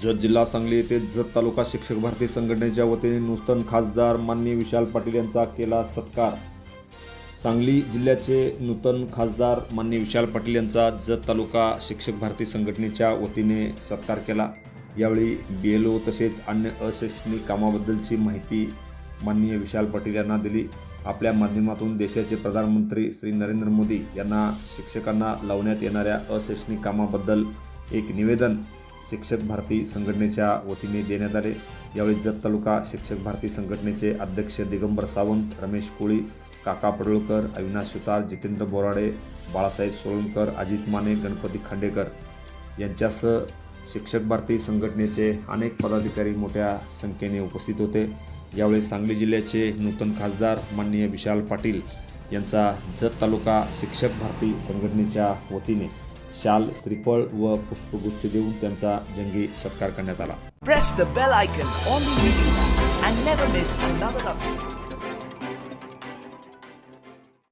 जत जिल्हा सांगली येथे जत तालुका शिक्षक भारती संघटनेच्या वतीने नूतन खासदार माननीय विशाल पाटील यांचा केला सत्कार. सांगली जिल्ह्याचे नूतन खासदार माननीय विशाल पाटील यांचा जत तालुका शिक्षक भारती संघटनेच्या वतीने सत्कार केला. यावेळी बी एल ओ तसेच अन्य अशैक्षणिक कामाबद्दलची माहिती माननीय विशाल पाटील यांना दिली. आपल्या माध्यमातून देशाचे प्रधानमंत्री श्री नरेंद्र मोदी यांना शिक्षकांना लावण्यात येणाऱ्या अशैक्षणिक कामाबद्दल एक निवेदन शिक्षक भारती संघटनेच्या वतीने देण्यात आले. यावेळी जत तालुका शिक्षक भारती संघटनेचे अध्यक्ष दिगंबर सावंत रमेश कोळी काका पडळकर अविनाश सुतार जितेंद्र बोराडे बाळासाहेब सोळंकर अजित माने गणपती खांडेकर यांच्यासह शिक्षक भारती संघटनेचे अनेक पदाधिकारी मोठ्या संख्येने उपस्थित होते. यावेळी सांगली जिल्ह्याचे नूतन खासदार माननीय विशाल पाटील यांचा जत तालुका शिक्षक भारती संघटनेच्या वतीने शाल श्रीफळ व पुष्पगुच्छ देऊन त्यांचा जंगी सत्कार करण्यात आला.